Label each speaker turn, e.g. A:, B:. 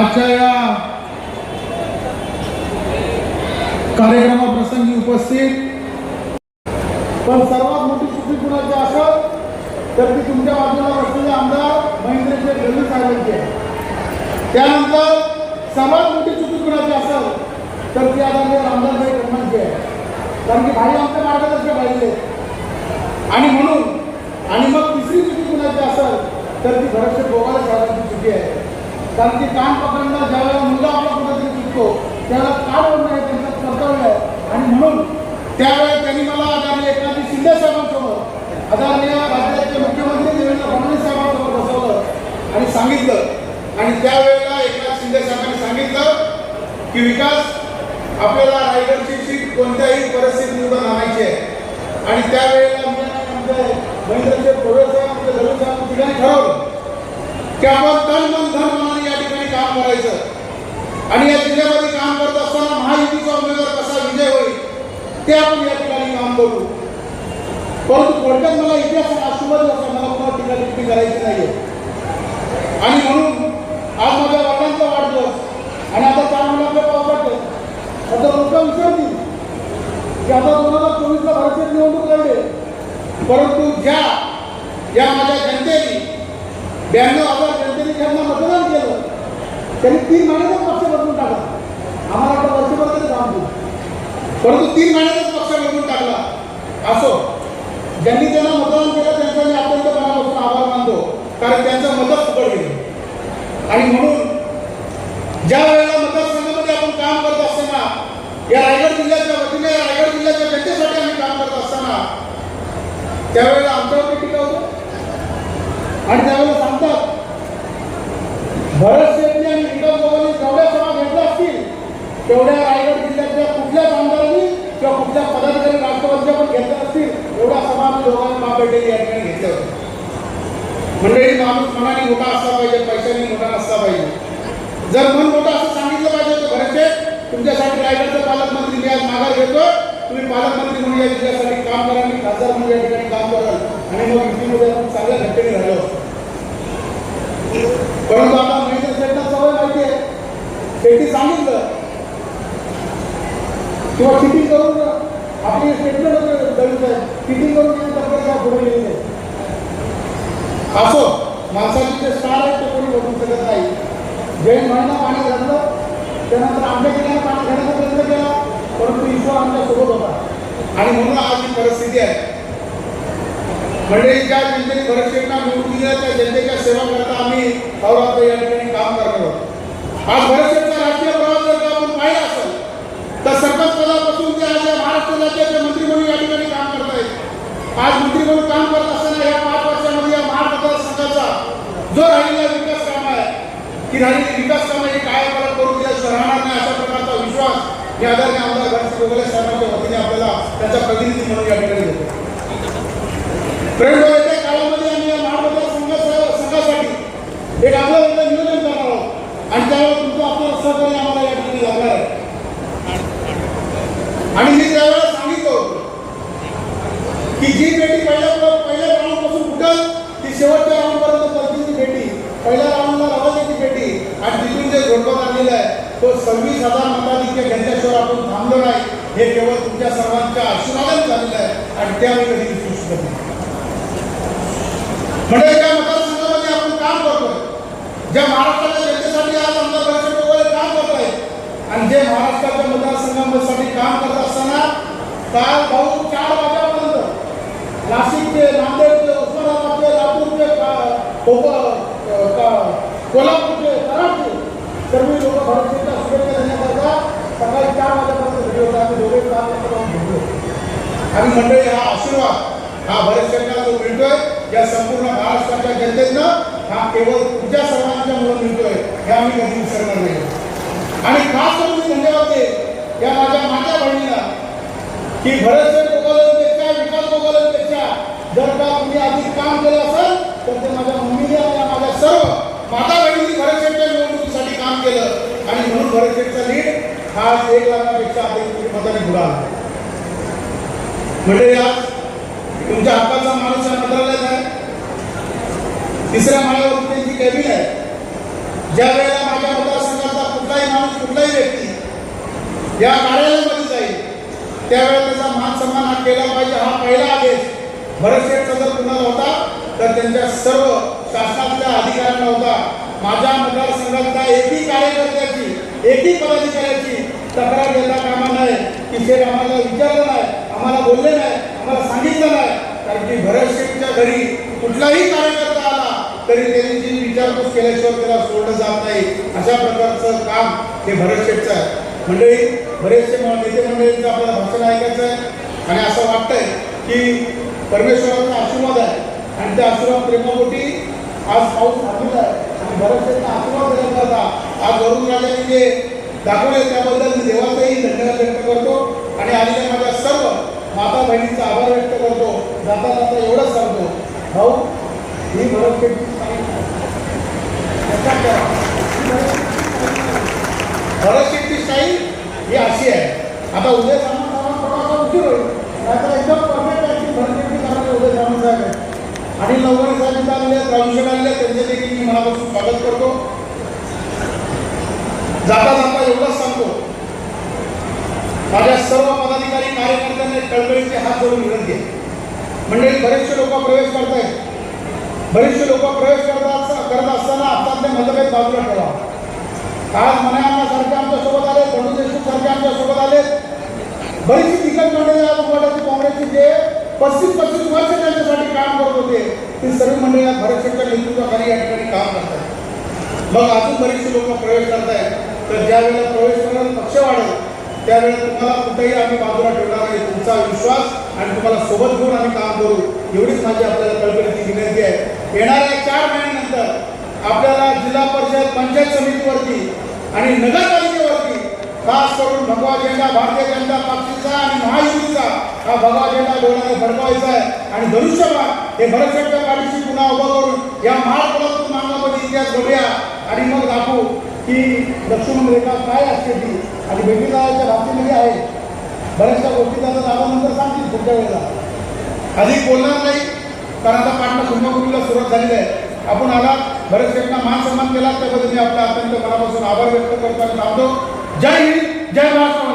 A: आजच्या या कार्यक्रमाप्रसंगी उपस्थित पण सर्वात मोठी चुकी कुणाची असेल तर ती तुमच्या बाजूला बसलेले आमदार महेंद्रजी गल्ली साहेबांची. आहे त्यानंतर सर्वात मोठी चुकी कुणाची असेल तर ती आदरणीय रामदासभाई कर्मांची आहे. कारण की भाई आमच्या मार्गदर्शक पाहिजे आणि म्हणून आणि मग तिसरी चुकी कुणाची असेल तर ती भरतशेठ गोगाले साहेबांची चुकी आहे. कारण की कान पकडणं ज्यावेळेला मुलगा आपला कुठेतरी चुकतो त्यावेळेला काय ओढणं हे त्यांचं कर्तव्य आहे. आणि म्हणून त्यावेळेला त्यांनी मला आदरणीय एखादी शिंदे साहेबांसोबत आदरणीय राज्याचे मुख्यमंत्री देवेंद्र फडणवीस साहेबांसोबत बसवलं आणि सांगितलं. आणि त्यावेळेला एकनाथ शिंदे साहेबांनी सांगितलं की विकास आपल्याला रायगडची सीट कोणत्याही परिस्थितीत आणायची आहे. आणि त्यावेळेला मी आणि आमचे महेंद्रचे थोडे साहेब आमचे धरू साहेब तिघांनी ठरवलं की आपण तन मन धन मनाने या ठिकाणी काम करायचं आणि या जिल्ह्यामध्ये काम करत असताना महायुतीचा उमेदवार कसा विजय होईल ते आपण या ठिकाणी काम करू. परंतु थोडक्यात मला इतिहास हा शुभ मला पुन्हा टीका टिप्पणी करायची नाही आणि म्हणून आज माझ्या वडिलांचा वाढदिवस आणि आता चार मुलांच्या पावसाटे आता लोक विसरतील. की आता दोन हजार चोवीसला भारतीय निवडणूक लढले. परंतु ज्या या माझ्या जनतेने ब्याण्णव हजार जनतेने ज्यांना मतदान केलं त्यांनी तीन महिन्याचा पक्ष बदलून टाकला. आम्हाला आता वर्षभर तरी काम देऊ परंतु तीन महिन्याचा पक्ष बदलून टाकला असो ज्यांनी त्यांना मतदान केलं त्यांचा मी अत्यंत मनापासून आभार मानतो कारण त्यांचं मतदार फुकट गेलं. आणि म्हणून ज्या वेळेला मतदारसंघामध्ये आपण काम करत असताना या रायगड जिल्ह्याच्या वतीने रायगड जिल्ह्याच्या जनतेसाठी आम्ही काम करत असताना त्यावेळेला आमच्यावरती टीका होतो. आणि त्यावेळेला सांगतात भरत शेट्टी आणि विकास गोवानी जेवढ्या सभा घेतल्या असतील तेवढ्या रायगड जिल्ह्यातल्या कुठल्याच आमदारांनी किंवा कुठल्या पदाधिकारी राष्ट्रवादीच्या पण घेतल्या असतील एवढ्या सभा आम्ही दोघांनी महाबेटे या ठिकाणी घेतल्या होत्या. मंडळी माणूस मनाने मोठा असला पाहिजे पैशाने मोठा नसला पाहिजे. जर मन मोठा असं सांगितलं पाहिजे तर घरचे तुमच्यासाठी रायगडचे पालकमंत्री मी आज माघार घेतो तुम्ही पालकमंत्री म्हणून या जिल्ह्यासाठी काम करा मी खासदार म्हणून या ठिकाणी काम कराल. आणि मग युतीमध्ये आपण चांगल्या घटनेने राहिलो. परंतु आता महेंद्र शेठना सवय माहिती आहे. शेट्टी सांगितलं. किंवा किती करून आपली स्टेटमेंट होते दलित आहे चिटिंग करून त्यांनी तक्रार पुढे गेली नाही असो माणसाचे जे स्टार आहेत ते कोणी बघू शकत वेळ महिना पाणी घातलं. त्यानंतर आंबे केल्याने पाणी घेण्याचा प्रयत्न केला. परंतु ईश्वर आमच्यासोबत होता. आणि म्हणून आज ही परिस्थिती आहे. मंडळी ज्या जनतेने भरतशेठना निवडून दिल्या त्या जनतेच्या सेवा करता आम्ही अवरात्र या ठिकाणी काम करत आहोत. आज भरतशेठचा राजकीय प्रवास जर का आपण पाहिला असेल तर सरपंच पदापासून ते आज या महाराष्ट्र राज्याचे मंत्री म्हणून या ठिकाणी काम करतायत आज मंत्री म्हणून काम करत असताना या पाच वर्षामध्ये या महाड मतदारसंघाचा जो राहिलेला की राहिलेली विकास कामं हे काय मला करून दिल्याशिवाय शहराणार नाही अशा प्रकारचा विश्वास या आदरणीय आमदार गणेश गोगले साहेबांच्या वतीने आपल्याला त्यांचा प्रतिनिधी म्हणून या ठिकाणी देतो. फ्रेंड काळामध्ये आम्ही या संघासाठी एक आपलं एकदा नियोजन करणार आहोत. आणि त्यावेळेस तुमचं आपलं सहकार्य आम्हाला या ठिकाणी लागणार आहे. आणि मी त्यावेळेला सांगितलं की जी सव्वीस हजार मताधिक्य घेतल्याशिवाय आपण थांबलो नाही. हे केवळ तुमच्या सर्वांच्या आशीर्वादाने झालेलं आहे. आणि त्या आम्ही कधी विसरू शकत म्हणजे ज्या मतदारसंघामध्ये आपण काम करतोय ज्या महाराष्ट्राच्या जनतेसाठी आज आमदार परिषद वगैरे काम करत आहेत आणि जे महाराष्ट्राच्या मतदारसंघासाठी काम करत असताना काल भाऊ चार वाजेपर्यंत नाशिकचे नांदेडचे उस्मानाबादचे लातूरचे कोल्हापूरचे कराडचे सर्व लोक भरतच्या शुभेच्छा देण्याकरता सकाळी चार वाजेपर्यंत घरी होता आम्ही दोघे काम करत भेटलो आणि मंडळी हा आशीर्वाद हा भरत शेठला जो मिळतोय या संपूर्ण महाराष्ट्राच्या जनतेनं हा केवळ तुमच्या सर्वांच्या मुळे मिळतोय हे आम्ही कधी विसरणार नाही. आणि खास करून धन्यवाद दे या माझ्या माझ्या बहिणीला की भरत शेठ विकास गोगावलेपेक्षा जर का तुम्ही अधिक काम केलं असेल तर ते माझ्या मम्मीने आणि माझ्या सर्व माता बहिणींनी भरत शेठच्या निवडणुकीसाठी काम केलं. आणि म्हणून भरत लीड हा एक लाखापेक्षा अधिक मताने पुढे आला. म्हणजे आज तुमच्या हक्काचा माणूस या मंत्रालयात आहे. तिसऱ्या माळ्यावर त्यांची कॅबिन आहे. ज्या वेळेला माझ्या मतदारसंघाचा कुठलाही माणूस कुठलाही व्यक्ती या कार्यालयामध्ये जाईल त्यावेळेला त्याचा मान सन्मान हा केला पाहिजे. हा पहिला आदेश भरत शेठचा जर कुणाला होता तर त्यांच्या सर्व शासनातल्या अधिकाऱ्यांना होता. माझ्या मतदारसंघातल्या एकही कार्यकर्त्याची एकही पदाधिकाऱ्याची तक्रार देता कामा नाही की शेठ आम्हाला विचारलं नाही आम्हाला बोलले नाही आम्हाला सांगितलं नाही. कारण की भरत शेठच्या घरी कुठलाही कार्यकर्ता आला तरी त्यांची विचारपूस केल्याशिवाय त्याला सोडलं जात नाही. अशा प्रकारचं काम हे भरत शेठचं आहे. मंडळी बरेचसे नेते मंडळींचं आपल्याला भाषण ऐकायचं आहे. आणि असं वाटतंय की परमेश्वराचा आशीर्वाद आहे. आणि त्या आशीर्वाद प्रेमापोटी आज पाऊस थांबलेला आहे. भरत त्यांना आशीर्वाद देण्याकरता आज वरुण राजाने जे दाखवले त्याबद्दल मी देवाचाही धन्यवाद व्यक्त करतो. आणि आलेल्या माझ्या सर्व माता बहिणींचा आभार व्यक्त करतो. जाता जाता एवढंच सांगतो. भाऊ ही भरत शेठची स्थायी ही स्टाईल ही अशी आहे. आता उद्या सामान सामान थोडासा उशीर होईल नाहीतर एकदम परफेक्ट आहे की भरत शेठची सामंत उदय सामंत साहेब आहे आणि नवगणे साहेब इथं आलेले त्यांचे देखील मी मनापासून स्वागत करतो. जाता जाता एवढंच सांगतो. माझ्या सर्व पदाधिकारी कार्यकर्त्यांनी कळकळीचे हात जोडून विनंती आहे. म्हणजे बरेचसे लोक प्रवेश करतायत. बरेचसे लोक प्रवेश करतात करत असताना आपल्यातले मतभेद बाजूला ठेवा. आज मनायांना सारखे आमच्यासोबत आले धनु देशमुख सारखे आमच्यासोबत आले बरीचशी दिग्गज मंडळी आज काँग्रेसचे जे पस्तीस पस्तीस वर्ष त्यांच्यासाठी काम करत होते. ती सर्व मंडळी आज भरत शेठच्या नेतृत्वाखाली या ठिकाणी काम करतात. मग अजून बरेचसे लोक प्रवेश करतायत. तर ज्या वेळेला प्रवेश करून पक्ष वाढेल त्यावेळेला तुम्हाला कुठेही आम्ही बाजूला ठेवणार नाही. तुमचा विश्वास आणि तुम्हाला सोबत घेऊन आम्ही काम करू. एवढीच माझी आपल्याला कळकळीची विनंती आहे. येणाऱ्या चार महिन्यानंतर आपल्याला जिल्हा परिषद पंचायत समितीवरती आणि नगरपालिकेवरती खास करून भगवा झेंडा भारतीय जनता पक्षाचा आणि महायुतीचा हा भगवा झेंडा कोणाला फडकवायचा आहे आणि धनुष्यबाण हे भरतशेठच्या पाठीशी पुन्हा उभं करून या महापौरातून मानवामध्ये इतिहास घडूया आणि मग दाखवू की लक्ष्मण रेखा काय असते ती. आणि भेटीदाराच्या बाबतीमध्ये आहे. बऱ्याचशा गोष्टी त्याचा दावा नंतर सांगतील पुढच्या वेळेला. अधिक बोलणार नाही कारण आता पाटणा कुंभकुरीला सुरुवात झालेली आहे. आपण आला बरेच शेठना मान सन्मान केला त्याबद्दल मी आपल्या अत्यंत मनापासून आभार व्यक्त करतो आणि थांबतो जय हिंद जय महाराष्ट्र.